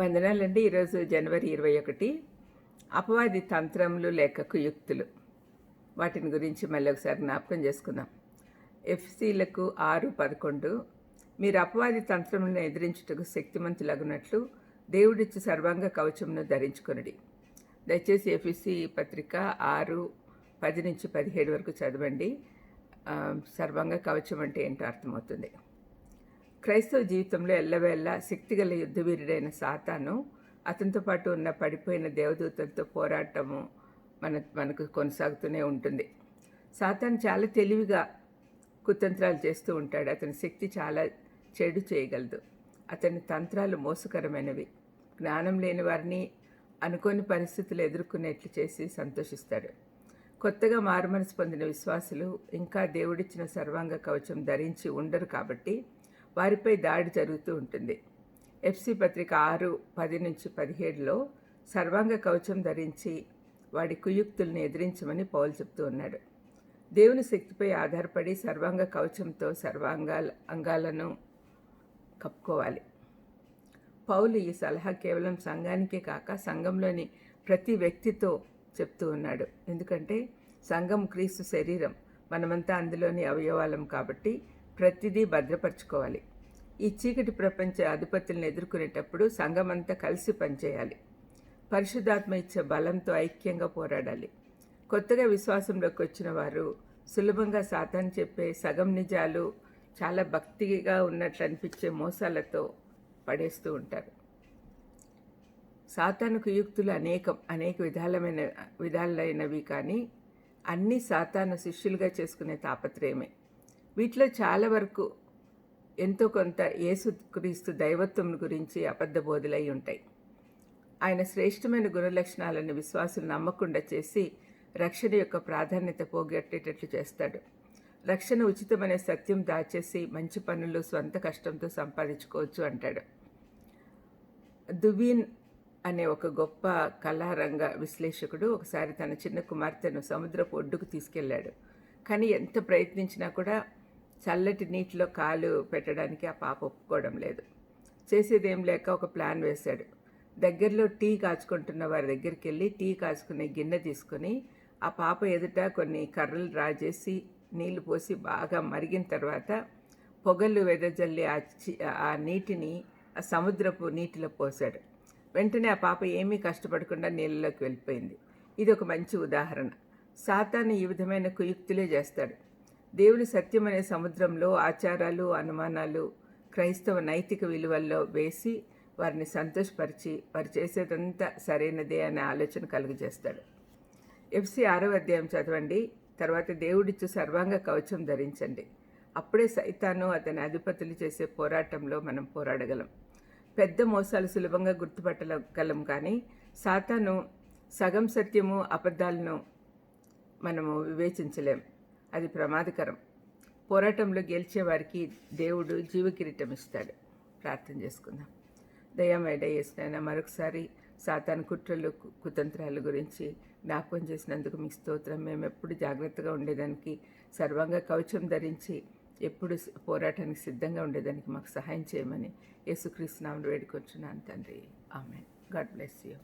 వందనాలండి. ఈరోజు జనవరి ఇరవై ఒకటి. అపవాది తంత్రములు లేక కుయుక్తులు వాటిని గురించి మళ్ళీ ఒకసారి జ్ఞాపకం చేసుకుందాం. ఎఫ్సీలకు ఆరు పదకొండు. మీరు అపవాది తంత్రములను ఎదిరించుటకు శక్తిమంతులగునట్లు దేవుడిచ్చి సర్వాంగ కవచమును ధరించుకొనడి. దయచేసి ఎఫ్సి పత్రిక ఆరు పది నుంచి పదిహేడు వరకు చదవండి. ఆ, సర్వాంగ కవచం అంటే ఏంటో అర్థమవుతుంది. క్రైస్తవ జీవితంలో ఎల్లవేళ శక్తిగల యుద్ధవీరుడైన సాతాను అతనితో పాటు ఉన్న పడిపోయిన దేవదూతలతో పోరాటము మన మనకు కొనసాగుతూనే ఉంటుంది. సాతాను చాలా తెలివిగా కుతంత్రాలు చేస్తూ ఉంటాడు. అతని శక్తి చాలా చెడు చేయగలదు. అతని తంత్రాలు మోసకరమైనవి. జ్ఞానం లేని వారిని అనుకోని పరిస్థితులు ఎదుర్కొనేట్లు చేసి సంతోషిస్తాడు. కొత్తగా మారుమనసు పొందిన విశ్వాసులు ఇంకా దేవుడిచ్చిన సర్వాంగ కవచం ధరించి ఉండరు కాబట్టి వారిపై దాడి జరుగుతూ ఉంటుంది. ఎఫ్సి పత్రిక ఆరు పది నుంచి పదిహేడులో సర్వాంగ కవచం ధరించి వాడి కుయుక్తుల్ని ఎదిరించమని పౌలు చెప్తూ ఉన్నాడు. దేవుని శక్తిపై ఆధారపడి సర్వాంగ కవచంతో సర్వాంగాల అంగాలను కప్పుకోవాలి. పౌలు ఈ సలహా కేవలం సంఘానికే కాక సంఘంలోని ప్రతి వ్యక్తితో చెప్తూ ఉన్నాడు. ఎందుకంటే సంఘం క్రీస్తు శరీరం. మనమంతా అందులోని అవయవాలం కాబట్టి ప్రతిదీ భద్రపరచుకోవాలి. ఈ చీకటి ప్రపంచ అధిపతులను ఎదుర్కొనేటప్పుడు సంఘమంతా కలిసి పనిచేయాలి. పరిశుద్ధాత్మ ఇచ్చే బలంతో ఐక్యంగా పోరాడాలి. కొత్తగా విశ్వాసంలోకి వచ్చిన వారు సులభంగా సాతాన్ చెప్పే సగం నిజాలు చాలా భక్తిగా ఉన్నట్లు అనిపించే మోసాలతో పడేస్తూ ఉంటారు. సాతానుకు యుక్తులు అనేకం అనేక విధాలమైన విధాలైనవి కానీ అన్ని సాతాను శిష్యులుగా చేసుకునే తాపత్రయమే. వీటిలో చాలా వరకు ఎంతో కొంత యేసుక్రీస్తు దైవత్వం గురించి అబద్ధ బోధులై ఉంటాయి. ఆయన శ్రేష్టమైన గుణలక్షణాలను విశ్వాసులు నమ్మకుండా చేసి రక్షణ యొక్క ప్రాధాన్యత పోగొట్టేటట్లు చేస్తాడు. రక్షణ ఉచితమనే సత్యం దాచేసి మంచి పనులు స్వంత కష్టంతో సంపాదించుకోవచ్చు అంటాడు. దువీన్ అనే ఒక గొప్ప కళారంగ విశ్లేషకుడు ఒకసారి తన చిన్న కుమార్తెను సముద్రపు ఒడ్డుకు తీసుకెళ్ళాడు. కానీ ఎంత ప్రయత్నించినా కూడా చల్లటి నీటిలో కాలు పెట్టడానికి ఆ పాప ఒప్పుకోవడం లేదు. చేసేదేం లేక ఒక ప్లాన్ వేశాడు. దగ్గరలో టీ కాచుకుంటున్న వారి దగ్గరికి వెళ్ళి టీ కాచుకునే గిన్నె తీసుకొని ఆ పాప ఎదుట కొన్ని కర్రలు రాజేసి నీళ్ళు పోసి బాగా మరిగిన తర్వాత పొగలు వెదజల్లి ఆ చి- ఆ నీటిని ఆ సముద్రపు నీటిలో పోశాడు. వెంటనే ఆ పాప ఏమీ కష్టపడకుండా నీళ్ళలోకి వెళ్ళిపోయింది. ఇది ఒక మంచి ఉదాహరణ. సాతాను ఈ విధమైన కుయుక్తులే చేస్తాడు. దేవుని సత్యం అనే సముద్రంలో ఆచారాలు అనుమానాలు క్రైస్తవ నైతిక విలువల్లో వేసి వారిని సంతోషపరిచి వారు చేసేదంతా సరైనదే అనే ఆలోచన కలుగజేస్తాడు. ఎఫ్సి ఆరో అధ్యాయం చదవండి. తర్వాత దేవుడిచ్చు సర్వాంగ కవచం ధరించండి. అప్పుడే సైతాను అతని అధిపతులు చేసే పోరాటంలో మనం పోరాడగలం. పెద్ద మోసాలు సులభంగా గుర్తుపట్టగలం కానీ సాతాను సగం సత్యము అబద్ధాలను మనము వివేచించలేం. అది ప్రమాదకరం. పోరాటంలో గెలిచేవారికి దేవుడు జీవకిరీటం ఇస్తాడు. ప్రార్థన చేసుకుందాం. దయమేడ చేసిన మరొకసారి సాతాను కుట్రలు కు- కుతంత్రాల గురించి జ్ఞాపకం చేసినందుకు మీకు స్తోత్రం. మేము ఎప్పుడు జాగ్రత్తగా ఉండేదానికి సర్వంగ కవచం ధరించి ఎప్పుడు పోరాటానికి సిద్ధంగా ఉండేదానికి మాకు సహాయం చేయమని యేసుక్రీస్తు నామను వేడుకొంచున్నాను తండ్రి. ఆమె గాడ్ బ్లెస్ యూ.